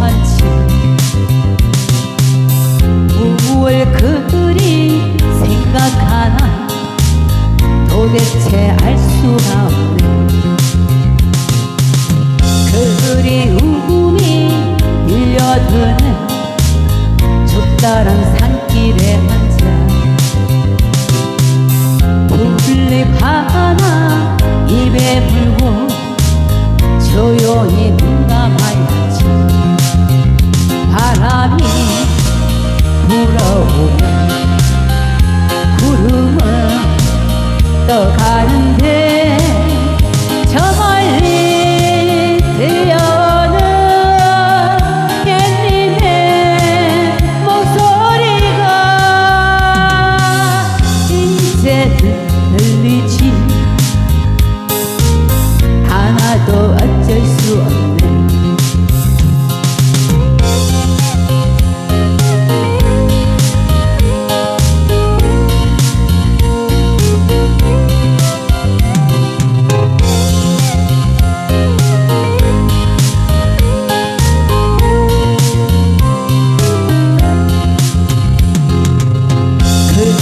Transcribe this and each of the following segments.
한치 무얼 그리 생각하나 도대체 알 수 없네. 그리움이 밀려드는 좁다란 산길에 앉아 불립 하나 입에 Tờ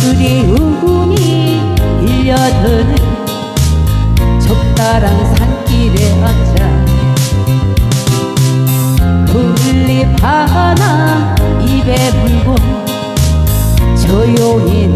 그리움이 일려드는 좁다란 산길에 앉아 풀잎 하나 입에 불고 조용히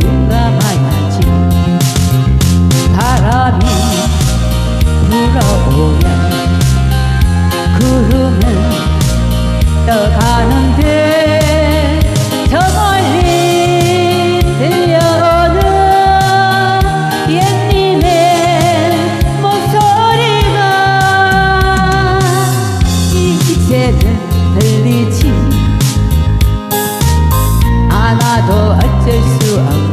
하나도 어쩔 수 없.